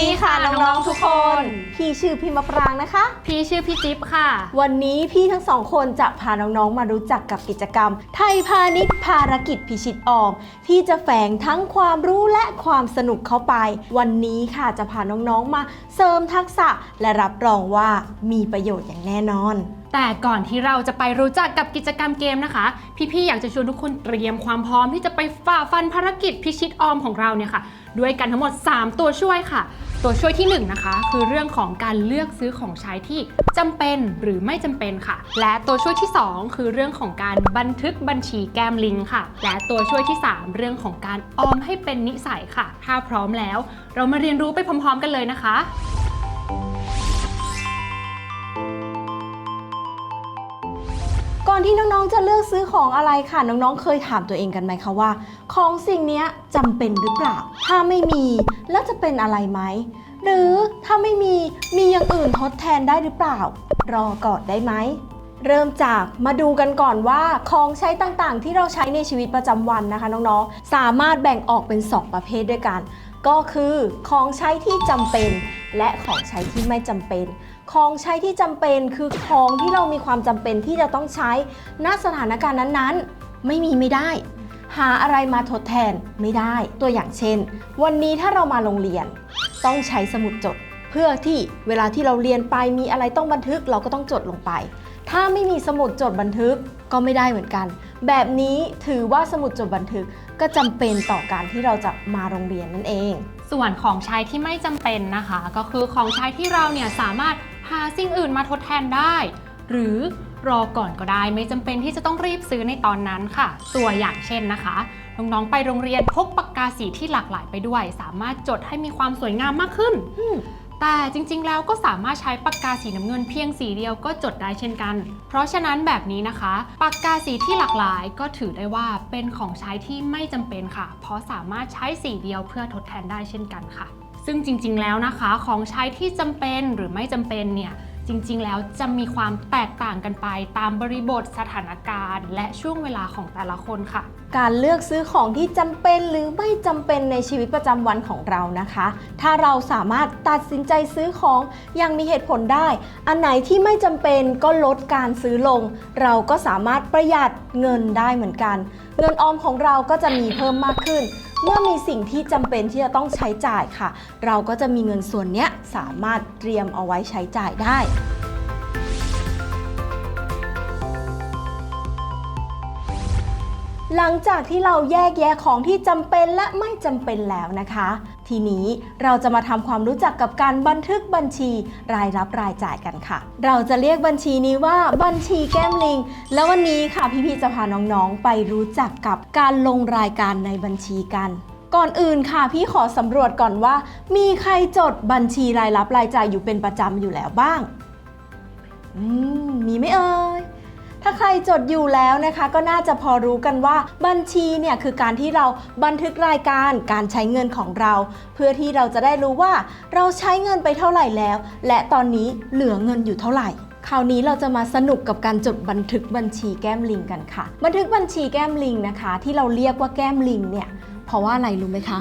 ดีค่ะน้องๆทุกคน พี่ชื่อพิมพ์มะปรางนะคะ พี่ชื่อพี่จิ๊บค่ะ วันนี้พี่ทั้งสองคนจะพาน้องๆมารู้จักกับกิจกรรม ไทยพาณิชย์ภารกิจพิชิตออม ที่จะแฝงทั้งความรู้และความสนุกเข้าไป วันนี้ค่ะจะพาน้องๆมาเสริมทักษะและรับรองว่ามีประโยชน์อย่างแน่นอน แต่ก่อนที่เราจะไปรู้จักกับกิจกรรมเกมนะคะ พี่ๆอยากจะชวนทุกคนเตรียมความพร้อมที่จะไปฝ่าฟันภารกิจพิชิตออมของเราเนี่ยค่ะ ด้วยกันทั้งหมด 3 ตัวช่วยค่ะ ตัวช่วยที่1นนะคะ คือเรื่องของการเลือกซื้อของใช้ที่จำเป็นหรือไม่จำเป็นค่ะ และตัวช่วยที่ 2 คือเรื่องของการบันทึกบัญชีแกมลิงค่ะ และตัวช่วยที่ 3 เรื่องของการออมให้เป็นนิสัยค่ะ ถ้าพร้อมแล้ว เรามาเรียนรู้ไปพร้อม ๆ กันเลยนะคะ ก่อนที่น้องๆ จะเลือกซื้อของอะไรค่ะ น้องๆ เคยถามตัวเองกันไหมคะว่า ของสิ่งนี้จำเป็นหรือเปล่า ถ้าไม่มีแล้วจะเป็นอะไรไหม หรือถ้าไม่มีมีอย่างอื่นทดแทนได้หรือเปล่า รอก่อนได้ไหม เริ่มจากมาดูกันก่อนว่าของใช้ต่างๆ ที่เราใช้ในชีวิตประจำวันนะคะน้องๆ สามารถแบ่งออกเป็น 2 ประเภทด้วยกัน ก็คือของใช้ที่จำเป็นและของใช้ที่ไม่จำเป็น ของใช้ที่จำเป็นคือของที่เรามีความจำเป็นที่จะต้องใช้ณสถานการณ์นั้นๆ ไม่มีไม่ได้ หาอะไรมาทดแทนไม่ได้ ตัวอย่างเช่น วันนี้ถ้าเรามาโรงเรียน ต้องใช้สมุดจด เพื่อที่เวลาที่เราเรียนไปมีอะไรต้องบันทึกเราก็ต้องจดลงไป ถ้าไม่มีสมุดจดบันทึกก็ไม่ได้เหมือนกัน แบบนี้ถือว่าสมุดจดบันทึก ก็จำเป็นต่อการที่เราจะมาโรงเรียนนั่นเอง ส่วนของใช้ที่ไม่จำเป็นนะคะ ก็คือของใช้ที่เราเนี่ยสามารถหาสิ่งอื่นมาทดแทนได้ หรือรอก่อนก็ได้ไม่จำเป็นที่จะต้องรีบซื้อในตอนนั้นค่ะ ตัวอย่างเช่นนะคะน้องๆไปโรงเรียนพกปากกาสีที่หลากหลายไปด้วย สามารถจดให้มีความสวยงามมากขึ้น แต่จริงๆ แล้วก็สามารถใช้ปากกาสีน้ำเงินเพียงสีเดียวก็จดได้เช่นกัน เพราะฉะนั้นแบบนี้นะคะ ปากกาสีที่หลากหลายก็ถือได้ว่าเป็นของใช้ที่ไม่จำเป็นค่ะ เพราะสามารถใช้สีเดียวเพื่อทดแทนได้เช่นกันค่ะ ซึ่งจริงๆ แล้วนะคะ ของใช้ที่จำเป็นหรือไม่จำเป็นเนี่ย จริงๆ แล้วจะมีความแตกต่างกันไปตามบริบทสถานการณ์ และช่วงเวลาของแต่ละคนค่ะ การเลือกซื้อของที่จำเป็นหรือไม่จำเป็นในชีวิตประจำวันของเรานะคะ ถ้าเราสามารถตัดสินใจซื้อของอย่างมีเหตุผลได้ อันไหนที่ไม่จำเป็นก็ลดการซื้อลง เราก็สามารถประหยัดเงินได้เหมือนกัน เงินออมของเราก็จะมีเพิ่มมากขึ้น เมื่อมีสิ่งที่จำเป็นที่จะต้องใช้จ่ายค่ะ เราก็จะมีเงินส่วนนี้สามารถเตรียมเอาไว้ใช้จ่ายได้หลังจากที่เราแยกแยะของที่จำเป็นและไม่จำเป็นแล้วนะคะ ทีนี้เราจะมาทำความรู้จักกับการบันทึกบัญชีรายรับรายจ่ายกันค่ะ เราจะเรียกบัญชีนี้ว่าบัญชีแก้มลิง แล้ววันนี้ค่ะพี่ๆจะพาน้องๆ ไปรู้จักกับการลงรายการในบัญชีกันก่อนอื่นค่ะพี่ขอสำรวจก่อนว่า มีใครจดบัญชีรายรับรายจ่ายอยู่เป็นประจำอยู่แล้วบ้าง อืม มีไหมเอ่ย ถ้าใครจดอยู่แล้วนะคะ ก็น่าจะพอรู้กันว่าบัญชีเนี่ยคือการที่เราบันทึกรายการการใช้เงินของเรา เพื่อที่เราจะได้รู้ว่าเราใช้เงินไปเท่าไหร่แล้ว และตอนนี้เหลือเงินอยู่เท่าไหร่คราวนี้เราจะมาสนุกกับการจดบันทึกบัญชีแก้มลิงกันค่ะ บันทึกบัญชีแก้มลิงนะคะ ที่เราเรียกว่าแก้มลิงเนี่ยเพราะว่าอะไรรู้ไหมคะ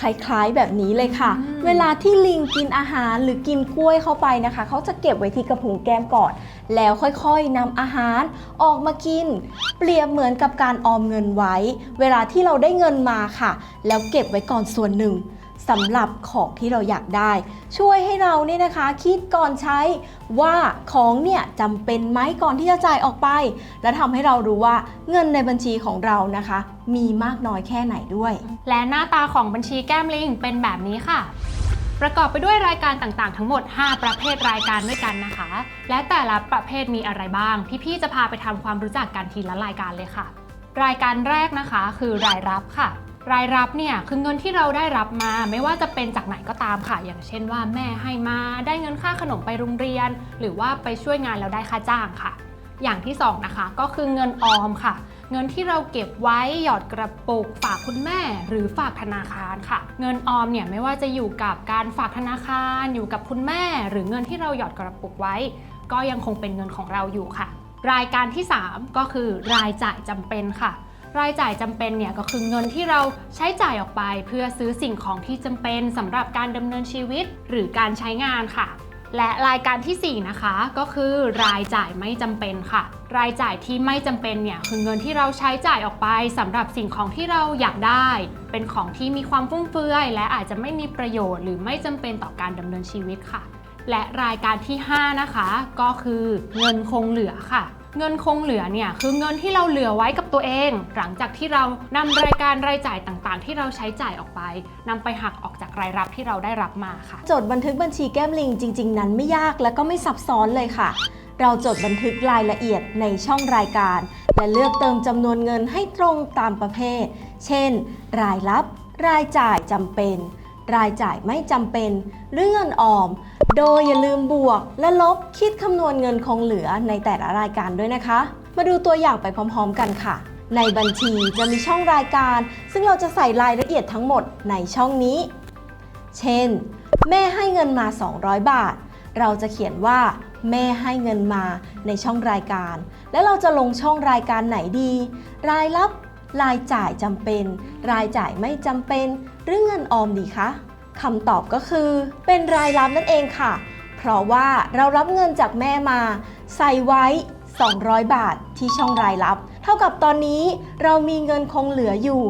คล้ายๆ แบบนี้เลยค่ะอืมเวลาที่ลิงกินอาหารหรือกินกล้วยเข้าไปนะคะ เขาจะเก็บไว้ที่กระพุ้งแก้มก่อน แล้วค่อยๆนำอาหารออกมากิน เปรียบเหมือนกับการออมเงินไว้ เวลาที่เราได้เงินมาค่ะ แล้วเก็บไว้ก่อนส่วนหนึ่ง สำหรับของที่เราอยากได้ ช่วยให้เราเนี่ยนะคะ คิดก่อนใช้ว่าของเนี่ยจำเป็นไหมก่อนที่จะจ่ายออกไป และทำให้เรารู้ว่าเงินในบัญชีของเรานะคะ มีมากน้อยแค่ไหนด้วย และหน้าตาของบัญชีแก้มลิงเป็นแบบนี้ค่ะ ประกอบไปด้วยรายการต่างๆ ทั้งหมด 5 ประเภทรายการด้วยกันนะคะ และแต่ละประเภทมีอะไรบ้าง พี่ๆจะพาไปทำความรู้จักกันทีละรายการเลยค่ะ รายการแรกนะคะ คือรายรับค่ะ รายรับเนี่ยคือเงินที่เราได้รับมา ไม่ว่าจะเป็นจากไหนก็ตามค่ะ อย่างเช่นว่าแม่ให้มาได้เงินค่าขนมไปโรงเรียน หรือว่าไปช่วยงานแล้วได้ค่าจ้างค่ะ อย่างที่สองนะคะก็คือเงินออมค่ะ เงินที่เราเก็บไว้หยอดกระปุกฝากคุณแม่ หรือฝากธนาคารค่ะ เงินออมเนี่ยไม่ว่าจะอยู่กับการฝากธนาคาร อยู่กับคุณแม่ หรือเงินที่เราหยอดกระปุกไว้ ก็ยังคงเป็นเงินของเราอยู่ค่ะ รายการที่ 3 ก็คือรายจ่ายจำเป็นค่ะ รายจ่ายจำเป็นเนี่ยก็คือเงินที่เราใช้จ่ายออกไป เพื่อซื้อสิ่งของที่จำเป็นสำหรับการดำเนินชีวิตหรือการใช้งานค่ะ และรายการทีสี่4 นะคะ ก็คือรายจ่ายไม่จำเป็นค่ะ รายจ่ายที่ไม่จำเป็นเนี่ยคือเงินที่เราใช้จ่ายออกไปสำหรับสิ่งของที่เราอยากได้ เป็นของที่มีความฟุ่มเฟือย และอาจจะไม่มีประโยชน์ หรือไม่จำเป็นต่อการดำเนินชีวิตค่ะ และรายการที่ 5 นะคะ ก็คือเงินคงเหลือค่ะ เงินคงเหลือเนี่ยคือเงินที่เราเหลือไว้กับตัวเอง หลังจากที่เรานำรายการรายจ่ายต่างๆ ที่เราใช้จ่ายออกไปนำไปหักออกจากรายรับที่เราได้รับมาค่ะ จดบันทึกบัญชีแก้มลิงจริง ๆ นั้นไม่ยากและก็ไม่ซับซ้อนเลยค่ะ เราจดบันทึกรายละเอียดในช่องรายการ และเลือกเติมจำนวนเงินให้ตรงตามประเภท เช่น รายรับ รายจ่ายจำเป็น รายจ่ายไม่จำเป็นหรือเงินออม โดยอย่าลืมบวกและลบคิดคำนวณเงินคงเหลือในแต่ละรายการด้วยนะคะ มาดูตัวอย่างไปพร้อม ๆ กันค่ะ ในบัญชีจะมีช่องรายการ ซึ่งเราจะใส่รายละเอียดทั้งหมดในช่องนี้ เช่น แม่ให้เงินมา 200 บาท เราจะเขียนว่าแม่ให้เงินมาในช่องรายการ แล้วเราจะลงช่องรายการไหนดี รายรับ รายจ่ายจำเป็น รายจ่ายไม่จำเป็น หรือเงินออมดีคะคำตอบก็คือ เป็นรายรับนั่นเองค่ะ เพราะว่าเรารับเงินจากแม่มา ใส่ไว้ 200 บาทที่ช่องรายรับ เท่ากับตอนนี้เรามีเงินคงเหลืออยู่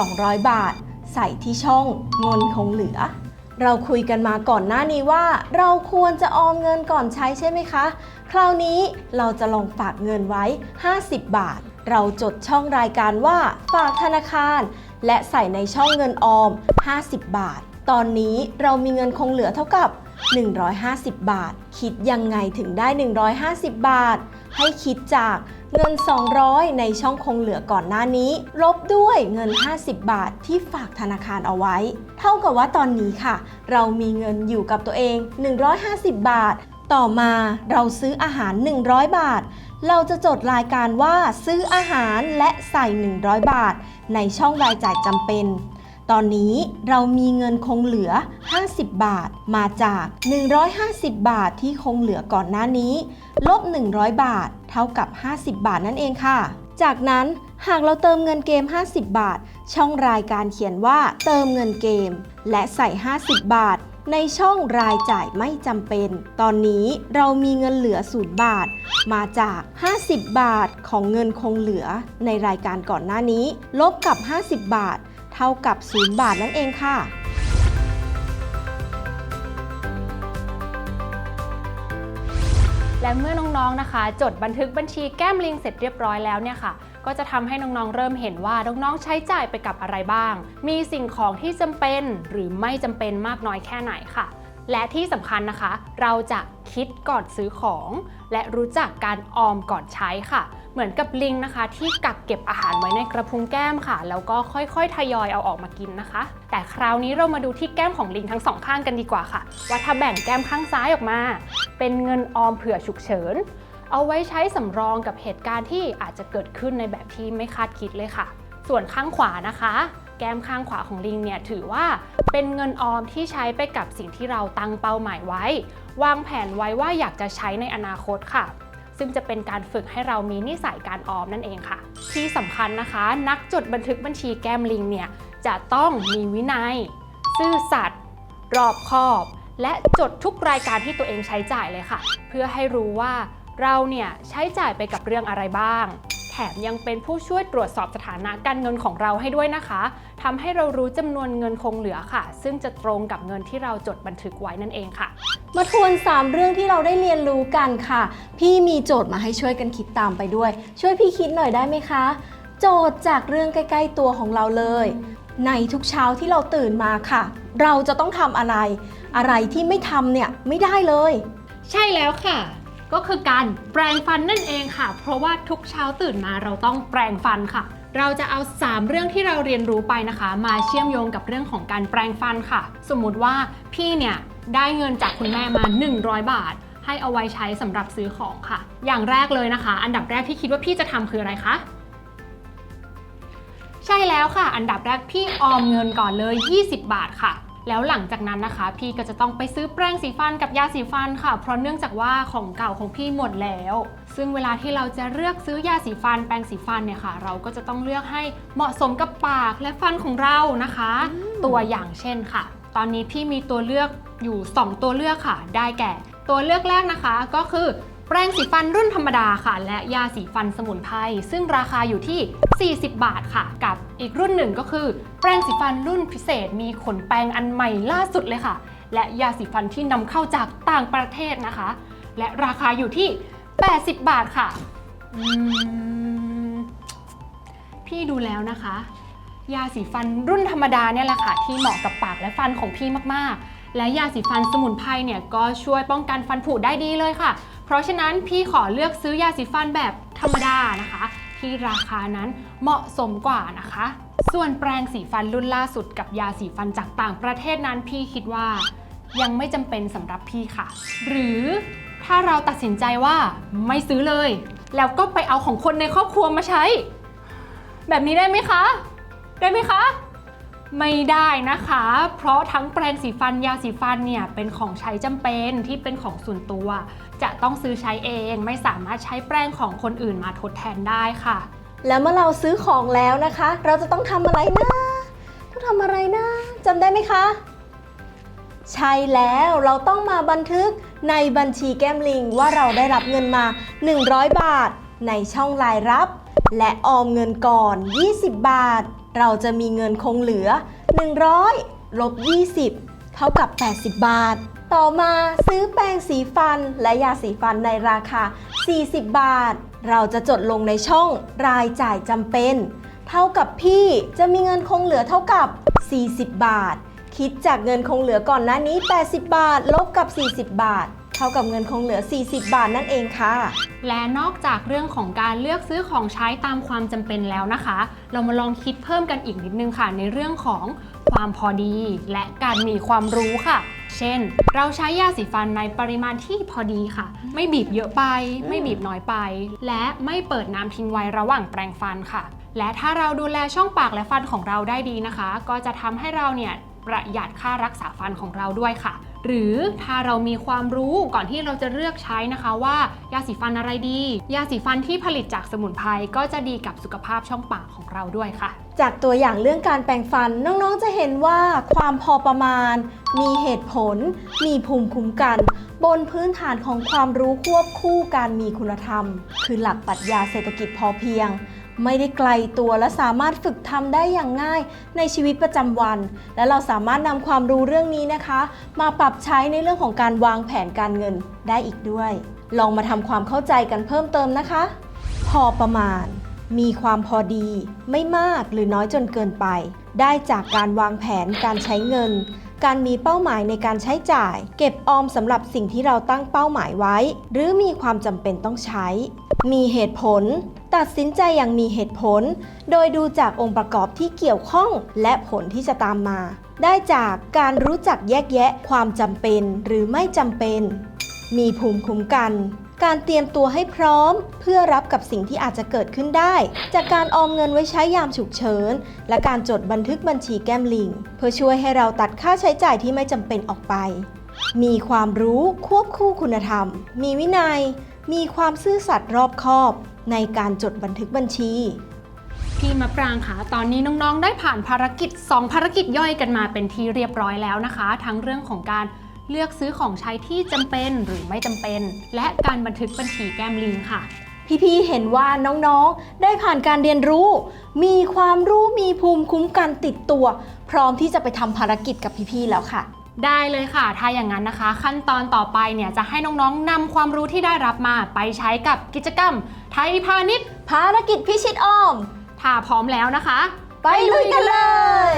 200 บาท ใส่ที่ช่องเงินคงเหลือ เราคุยกันมาก่อนหน้านี้ว่า เราควรจะออมเงินก่อนใช้ใช่ไหมคะ คราวนี้เราจะลองฝากเงินไว้ 50 บาท เราจดช่องรายการว่าฝากธนาคาร และใส่ในช่องเงินออม 50 บาท ตอนนี้เรามีเงินคงเหลือเท่ากับ 150 บาท คิดยังไงถึงได้ 150 บาท ให้คิดจากเงิน 200 ในช่องคงเหลือก่อนหน้านี้ ลบด้วยเงิน 50 บาทที่ฝากธนาคารเอาไว้ เท่ากับว่าตอนนี้ค่ะ เรามีเงินอยู่กับตัวเอง 150 บาท ต่อมาเราซื้ออาหาร 100 บาท เราจะจดรายการว่าซื้ออาหารและใส่ 100 บาท ในช่องรายจ่ายจำเป็น ตอนนี้เรามีเงินคงเหลือ 50 บาท มาจาก 150 บาทที่คงเหลือก่อนหน้านี้ ลบ 100 บาท เท่ากับ 50 บาทนั่นเองค่ะ จากนั้นหากเราเติมเงินเกม 50 บาท ช่องรายการเขียนว่าเติมเงินเกม และใส่ 50 บาท ในช่องรายจ่ายไม่จำเป็น ตอนนี้เรามีเงินเหลือ0บาท มาจาก 50 บาทของเงินคงเหลือในรายการก่อนหน้านี้ ลบกับ 50 บาท เท่ากับ 0 บาทนั่นเองค่ะและเมื่อน้องๆ นะคะ จดบันทึกบัญชีแก้มลิงเสร็จเรียบร้อยแล้วเนี่ยค่ะ ก็จะทำให้น้องๆ เริ่มเห็นว่าน้องๆ ใช้จ่ายไปกับอะไรบ้าง มีสิ่งของที่จำเป็นหรือไม่จำเป็นมากน้อยแค่ไหนค่ะ และที่สำคัญนะคะ เราจะคิดก่อนซื้อของ และรู้จักการออมก่อนใช้ค่ะ เหมือนกับลิงนะคะ ที่กักเก็บอาหารไว้ในกระพุ้งแก้มค่ะ แล้วก็ค่อยๆ ทยอยเอาออกมากินนะคะ แต่คราวนี้เรามาดูที่แก้มของลิงทั้งสองข้างกันดีกว่าค่ะ ว่าถ้าแบ่งแก้มข้างซ้ายออกมา เป็นเงินออมเผื่อฉุกเฉิน เอาไว้ใช้สำรองกับเหตุการณ์ที่อาจจะเกิดขึ้นในแบบที่ไม่คาดคิดเลยค่ะ ส่วนข้างขวานะคะ แก้มข้างขวาของลิงเนี่ยถือว่าเป็นเงินออมที่ใช้ไปกับสิ่งที่เราตั้งเป้าหมายไว้ วางแผนไว้ว่าอยากจะใช้ในอนาคตค่ะซึ่งจะเป็นการฝึกให้เรามีนิสัยการออมนั่นเองค่ะ ที่สำคัญนะคะ นักจดบันทึกบัญชีแก้มลิงเนี่ยจะต้องมีวินัย ซื่อสัตย์รอบคอบ และจดทุกรายการที่ตัวเองใช้จ่ายเลยค่ะ เพื่อให้รู้ว่า เราเนี่ยใช้จ่ายไปกับเรื่องอะไรบ้าง แถมยังเป็นผู้ช่วยตรวจสอบสถานะการเงินของเราให้ด้วยนะคะทำให้เรารู้จำนวนเงินคงเหลือค่ะ ซึ่งจะตรงกับเงินที่เราจดบันทึกไว้นั่นเองค่ะ มาทวน 3 เรื่องที่เราได้เรียนรู้กันค่ะ พี่มีโจทย์มาให้ช่วยกันคิดตามไปด้วย ช่วยพี่คิดหน่อยได้ไหมคะ โจทย์จากเรื่องใกล้ ๆ ตัวของเราเลย ในทุกเช้าที่เราตื่นมาค่ะ เราจะต้องทำอะไร อะไรที่ไม่ทำเนี่ยไม่ได้เลย ใช่แล้วค่ะ ก็คือการแปรงฟันนั่นเองค่ะ เพราะว่าทุกเช้าตื่นมาเราต้องแปรงฟันค่ะ เราจะเอา 3 เรื่องที่เราเรียนรู้ไปนะคะ มาเชื่อมโยงกับเรื่องของการแปรงฟันค่ะ สมมุติว่าพี่เนี่ยได้เงินจากคุณแม่มา 100 บาท ให้เอาไว้ใช้สำหรับซื้อของค่ะ อย่างแรกเลยนะคะ อันดับแรกที่คิดว่าพี่จะทำคืออะไรคะใช่แล้วค่ะ อันดับแรกพี่ออมเงินก่อนเลย 20 บาทค่ะ แล้วหลังจากนั้นนะคะ พี่ก็จะต้องไปซื้อแปรงสีฟันกับยาสีฟันค่ะ เพราะเนื่องจากว่าของเก่าของพี่หมดแล้ว ซึ่งเวลาที่เราจะเลือกซื้อยาสีฟันแปรงสีฟันเนี่ยค่ะ เราก็จะต้องเลือกให้เหมาะสมกับปากและฟันของเรานะคะ ตัวอย่างเช่นค่ะ ตอนนี้พี่มีตัวเลือกอยู่ 2 ตัวเลือกค่ะ ได้แก่ ตัวเลือกแรกนะคะก็คือ แปรงสีฟันรุ่นธรรมดาค่ะ และยาสีฟันสมุนไพรซึ่งราคาอยู่ที่ 40 บาทค่ะ กับอีกรุ่นหนึ่งก็คือ แปรงสีฟันรุ่นพิเศษ มีขนแปรงอันใหม่ล่าสุดเลยค่ะ และยาสีฟันที่นำเข้าจากต่างประเทศนะคะ และราคาอยู่ที่ 80 บาทค่ะพี่ดูแล้วนะคะ ยาสีฟันรุ่นธรรมดาเนี่ยแหละค่ะ ที่เหมาะกับปากและฟันของพี่มากๆ และยาสีฟันสมุนไพรเนี่ยก็ช่วยป้องกันฟันผุได้ดีเลยค่ะ เพราะฉะนั้นพี่ขอเลือกซื้อยาสีฟันแบบธรรมดานะคะ ที่ราคานั้นเหมาะสมกว่านะคะ ส่วนแปรงสีฟันรุ่นล่าสุดกับยาสีฟันจากต่างประเทศนั้นพี่คิดว่ายังไม่จำเป็นสำหรับพี่ค่ะ หรือถ้าเราตัดสินใจว่าไม่ซื้อเลย แล้วก็ไปเอาของคนในครอบครัวมาใช้ แบบนี้ได้ไหมคะ ได้ไหมคะ ไม่ได้นะคะ เพราะทั้งแปรงสีฟันยาสีฟันเนี่ยเป็นของใช้จำเป็นที่เป็นของส่วนตัว จะต้องซื้อใช้เองไม่สามารถใช้แปรงของคนอื่นมาทดแทนได้ค่ะ แล้วเมื่อเราซื้อของแล้วนะคะ เราจะต้องทำอะไรนะต้องทำอะไรนะจำได้ไหมคะ ใช่แล้วเราต้องมาบันทึกในบัญชีแก้มลิงว่าเราได้รับเงินมา 100 บาท ในช่องรายรับ และออมเงินก่อน 20 บาท เราจะมีเงินคงเหลือ 100ลบ20 เท่ากับ 80 บาท ต่อมาซื้อแปรงสีฟันและยาสีฟันในราคา 40 บาท เราจะจดลงในช่องรายจ่ายจำเป็น เท่ากับพี่จะมีเงินคงเหลือเท่ากับ 40 บาท คิดจากเงินคงเหลือก่อนหน้านี้ 80 บาท ลบกับ 40 บาท เท่ากับเงินคงเหลือ 40 บาทนั่นเองค่ะ และนอกจากเรื่องของการเลือกซื้อของใช้ตามความจำเป็นแล้วนะคะ เรามาลองคิดเพิ่มกันอีกนิดนึงค่ะ ในเรื่องของความพอดี และการมีความรู้ค่ะ เช่น เราใช้ยาสีฟันในปริมาณที่พอดีค่ะ ไม่บีบเยอะไป ไม่บีบน้อยไป และไม่เปิดน้ำทิ้งไว้ระหว่างแปรงฟันค่ะ และถ้าเราดูแลช่องปากและฟันของเราได้ดีนะคะ ก็จะทำให้เราเนี่ยประหยัดค่ารักษาฟันของเราด้วยค่ะ หรือถ้าเรามีความรู้ก่อนที่เราจะเลือกใช้นะคะว่ายาสีฟันอะไรดี ยาสีฟันที่ผลิตจากสมุนไพรก็จะดีกับสุขภาพช่องปากของเราด้วยค่ะ จากตัวอย่างเรื่องการแปรงฟันน้องๆจะเห็นว่าความพอประมาณ มีเหตุผล มีภูมิคุ้มกัน บนพื้นฐานของความรู้ควบคู่การมีคุณธรรม คือหลักปรัชญาเศรษฐกิจพอเพียง ไม่ได้ไกลตัวและสามารถฝึกทำได้อย่างง่ายในชีวิตประจำวัน และเราสามารถนำความรู้เรื่องนี้นะคะ มาปรับใช้ในเรื่องของการวางแผนการเงินได้อีกด้วย ลองมาทำความเข้าใจกันเพิ่มเติมนะคะ พอประมาณ มีความพอดี ไม่มากหรือน้อยจนเกินไป ได้จากการวางแผนการใช้เงิน การมีเป้าหมายในการใช้จ่าย เก็บออมสำหรับสิ่งที่เราตั้งเป้าหมายไว้ หรือมีความจำเป็นต้องใช้มีเหตุผล ตัดสินใจอย่างมีเหตุผล โดยดูจากองค์ประกอบที่เกี่ยวข้องและผลที่จะตามมา ได้จากการรู้จักแยกแยะความจำเป็นหรือไม่จำเป็น มีภูมิคุ้มกัน การเตรียมตัวให้พร้อม เพื่อรับกับสิ่งที่อาจจะเกิดขึ้นได้ จากการออมเงินไว้ใช้ยามฉุกเฉิน และการจดบันทึกบัญชีแก้มลิง เพื่อช่วยให้เราตัดค่าใช้จ่ายที่ไม่จำเป็นออกไป มีความรู้ควบคู่คุณธรรม มีวินัย มีความซื่อสัตย์รอบคอบ ในการจดบันทึกบัญชี พี่มะปรางคะตอนนี้น้องๆ ได้ผ่านภารกิจ 2 ภารกิจย่อยกันมาเป็นที่เรียบร้อยแล้วนะคะ ทั้งเรื่องของการเลือกซื้อของใช้ที่จำเป็นหรือไม่จำเป็น และการบันทึกบัญชีแก้มลิงค่ะ พี่ๆ เห็นว่าน้องๆ ได้ผ่านการเรียนรู้ มีความรู้มีภูมิคุ้มกันติดตัว พร้อมที่จะไปทำภารกิจกับพี่ๆ แล้วค่ะ ได้เลยค่ะ ถ้าอย่างนั้นนะคะ ขั้นตอนต่อไปเนี่ยจะให้น้องๆนำความรู้ที่ได้รับมาไปใช้กับกิจกรรม ไทยพาณิชย์ ภารกิจพิชิตออม ถ้าพร้อมแล้วนะคะ ไปลุยกันเลย